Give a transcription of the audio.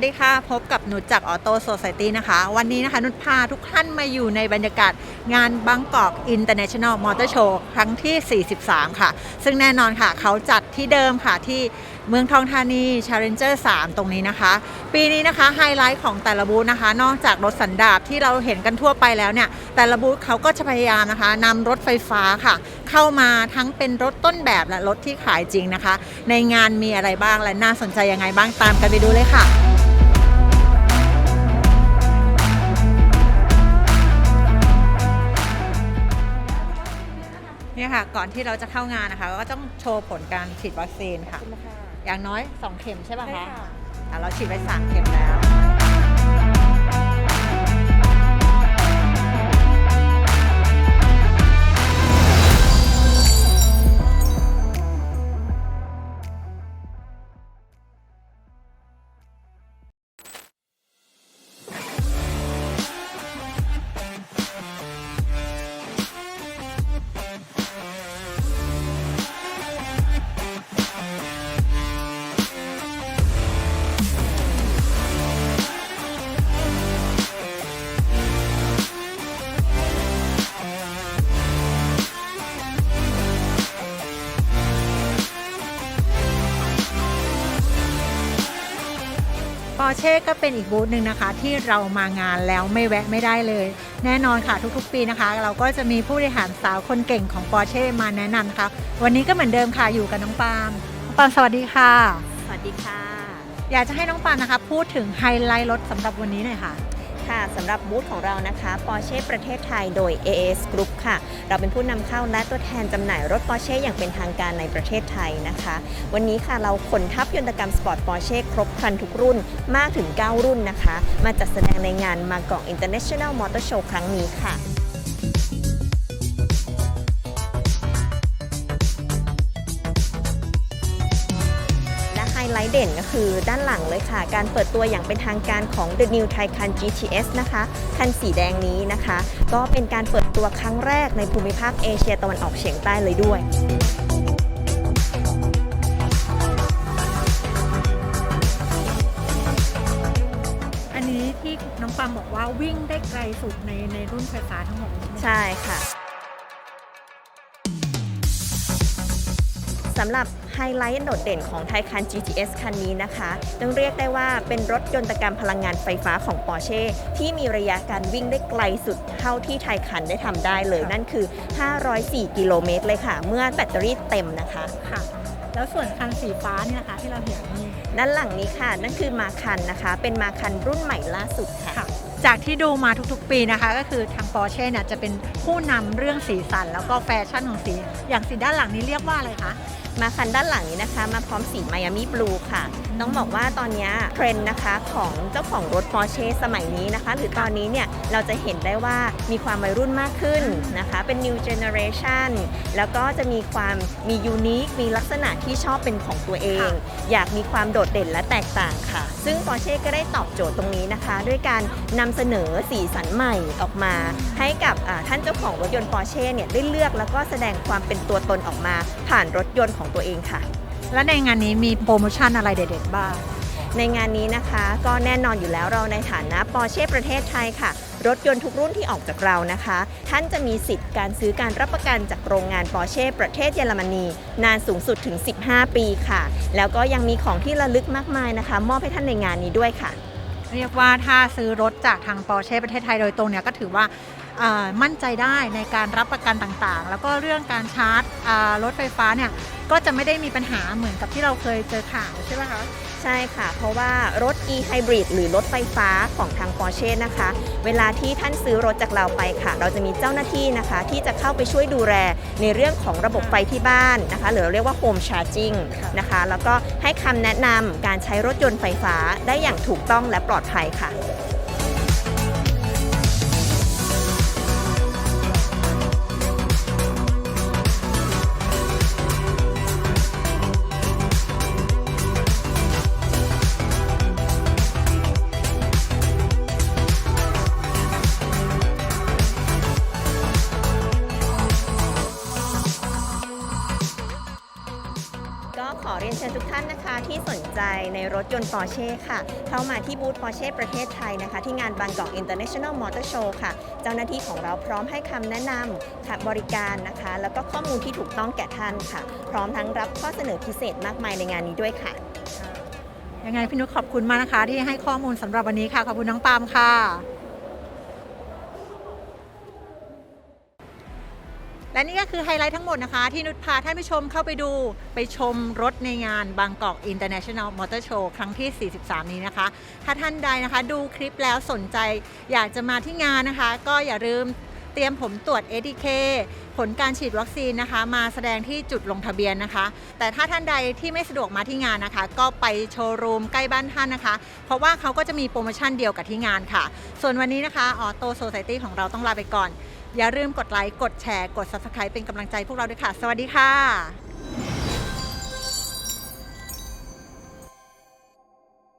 วัสดีค่ะ พบกับนุชจากออโต้โซ i ตี้นะคะ วันนี้นะคะ นุชพาทุกท่านมาอยู่ในบรรยากาศงานบางกอก International Motor Show ครั้งที่ 43 ค่ะ ซึ่งแน่นอนค่ะ เขาจัดที่เดิมค่ะที่เมืองทองธานี Challenger 3 ตรงนี้นะคะ ปีนี้นะคะไฮไลท์ของแต่ละบูธนะคะ นอกจากรถสันดาปที่เราเห็นกันทั่วไปแล้วเนี่ย แต่ละบูธเขาก็จะพยายามนะคะนำรถไฟฟ้าค่ะ เข้ามาทั้งเป็นรถต้นแบบและรถที่ขายจริงนะคะ ในงานมีอะไรบ้างและน่าสนใจยังไงบ้างตามกันไปดูเลยค่ะ เนี่ยค่ะ ก่อนที่เราจะเข้างานนะคะ ก็ต้องโชว์ผลการฉีดวัคซีนค่ะ อย่างน้อย 2 เข็มใช่ป่ะคะอะ เราฉีดไป3เข็มแล้ว อร์เช่ก็เป็นอีกบูธหนึ่งนะคะ ที่เรามางานแล้วไม่แวะไม่ได้เลย แน่นอนค่ะทุกๆ ปีนะคะ เราก็จะมีผู้บริหารสาวคนเก่งของปอร์เช่มาแนะนำนะคะวันนี้ก็เหมือนเดิมค่ะอยู่กับน้องปาล์มน้องปาล์มสวัสดีค่ะ สวัสดีค่ะ อยากจะให้น้องปาล์มนะคะ พูดถึงไฮไลท์รถสำหรับวันนี้หน่อยค่ะ ค่ะสำหรับบูธของเรานะคะ Porsche ประเทศไทยโดย AS Group ค่ะ เราเป็นผู้นำเข้าและตัวแทนจำหน่ายรถ Porsche อย่างเป็นทางการในประเทศไทยนะคะ วันนี้ค่ะเราขนทัพยนตกรรมสปอร์ต Porsche ครบครันทุกรุ่นมากถึง 9 รุ่นนะคะ มาจัดแสดงในงานมากอง International Motor Show ครั้งนี้ค่ะ ไฮไลท์เด่นก็คือด้านหลังเลยค่ะ การเปิดตัวอย่างเป็นทางการของ The New Taycan GTS นะคะ คันสีแดงนี้นะคะ ก็เป็นการเปิดตัวครั้งแรกในภูมิภาคเอเชียตะวันออกเฉียงใต้เลยด้วยอันนี้ที่น้องปาล์มบอกว่าวิ่งได้ไกลสุดในในรุ่นไฟฟ้าทั้งหมดเลยใช่ไหมใช่ค่ะ สำหรับไฮไลท์โดดเด่นของไทคัน GTS คันนี้นะคะต้องเรียกได้ว่าเป็นรถยนตกรรมพลังงานไฟฟ้าของ Porsche ที่มีระยะการวิ่งได้ไกลสุดเท่าที่ไทคันได้ทำได้เลย นั่นคือ 504 กิโลเมตรเลยค่ะ เมื่อแบตเตอรี่เต็มนะคะค่ะแล้วส่วนคันสีฟ้าเนี่ยนะคะที่เราเห็นนี่ด้านหลังนี้ค่ะ นั่นคือมาคันนะคะ เป็นมาคันรุ่นใหม่ล่าสุดค่ะค่ะจากที่ดูมาทุกๆปีนะคะ ก็คือทางปอร์เช่เนี่ยจะเป็นผู้นำเรื่องสีสัน แล้วก็แฟชั่นของสี อย่างสีด้านหลังนี้เรียกว่าอะไรคะ มาคันด้านหลังนี้นะคะ มาพร้อมสีไมอามี่บลูค่ะ ต้องบอกว่าตอนนี้เทรนด์นะคะของเจ้าของรถ Porsche สมัยนี้นะคะ หรือตอนนี้เนี่ยเราจะเห็นได้ว่ามีความวัยรุ่นมากขึ้นนะคะ เป็น new generation แล้วก็จะมีความมียูนิค มีลักษณะที่ชอบเป็นของตัวเอง อยากมีความโดดเด่นและแตกต่างค่ะ ซึ่ง Porsche ก็ได้ตอบโจทย์ตรงนี้นะคะ ด้วยการนำเสนอสีสันใหม่ออกมา ให้กับอ่าท่านเจ้าของรถยนต์ Porsche เนี่ยได้เลือกแล้วก็แสดงความเป็นตัวตนออกมา ผ่านรถยนต์ของตัวเองค่ะ และในงานนี้มีโปรโมชั่นอะไรเด็ดๆบ้าง ในงานนี้นะคะก็แน่นอนอยู่แล้วเราในฐานะ Porsche ประเทศไทยค่ะ รถยนต์ทุกรุ่นที่ออกจากเรานะคะ ท่านจะมีสิทธิ์การซื้อการรับประกันจากโรงงาน Porsche ประเทศเยอรมนี นานสูงสุดถึง 15 ปีค่ะ แล้วก็ยังมีของที่ระลึกมากมายนะคะ มอบให้ท่านในงานนี้ด้วยค่ะ เรียกว่าถ้าซื้อรถจากทางปอร์เช่ประเทศไทยโดยตรงเนี่ยก็ถือว่าเอ่อ มั่นใจได้ในการรับประกันต่างๆ แล้วก็เรื่องการชาร์จอ่ารถไฟฟ้าเนี่ยก็จะไม่ได้มีปัญหาเหมือนกับที่เราเคยเจอข่าวใช่ไหมคะใช่ค่ะ เพราะว่ารถ e-hybrid หรือรถไฟฟ้าของทาง Porsche นะคะ เวลาที่ท่านซื้อรถจากเราไปค่ะ เราจะมีเจ้าหน้าที่นะคะ ที่จะเข้าไปช่วยดูแลในเรื่องของระบบไฟที่บ้านนะคะ หรือเราเรียกว่า home charging นะคะ แล้วก็ให้คำแนะนำการใช้รถยนต์ไฟฟ้าได้อย่างถูกต้องและปลอดภัยค่ะ คะที่สนใจในรถยนต์ Porsche ค่ะ เข้ามาที่บูธ Porsche ประเทศไทยนะคะ ที่งานบางกอก International Motor Show ค่ะ เจ้าหน้าที่ของเราพร้อมให้คำแนะนำค่ะบริการนะคะ แล้วก็ข้อมูลที่ถูกต้องแก่ท่านค่ะ พร้อมทั้งรับข้อเสนอพิเศษมากมายในงานนี้ด้วยค่ะ ยังไงพี่นุชขอบคุณมากนะคะ ที่ให้ข้อมูลสำหรับวันนี้ค่ะ ขอบคุณน้องปาล์มค่ะ และนี่ก็คือไฮไลท์ทั้งหมดนะคะ ที่นุชพาท่านผู้ชมเข้าไปดูไปชมรถในงานบางกอก International Motor Show ครั้งที่ 43 นี้นะคะ ถ้าท่านใดนะคะดูคลิปแล้วสนใจอยากจะมาที่งานนะคะ ก็อย่าลืมเตรียมผมตรวจ ATK ผลการฉีดวัคซีนนะคะ มาแสดงที่จุดลงทะเบียนนะคะ แต่ถ้าท่านใดที่ไม่สะดวกมาที่งานนะคะ ก็ไปโชว์รูมใกล้บ้านท่านนะคะ เพราะว่าเขาก็จะมีโปรโมชั่นเดียวกับที่งานค่ะ ส่วนวันนี้นะคะออโต้โซ i ตี้ของเราต้องลาไปก่อน อย่าลืมกดไลค์ กดแชร์ กด Subscribe เป็นกำลังใจพวกเราด้วยค่ะ สวัสดีค่ะ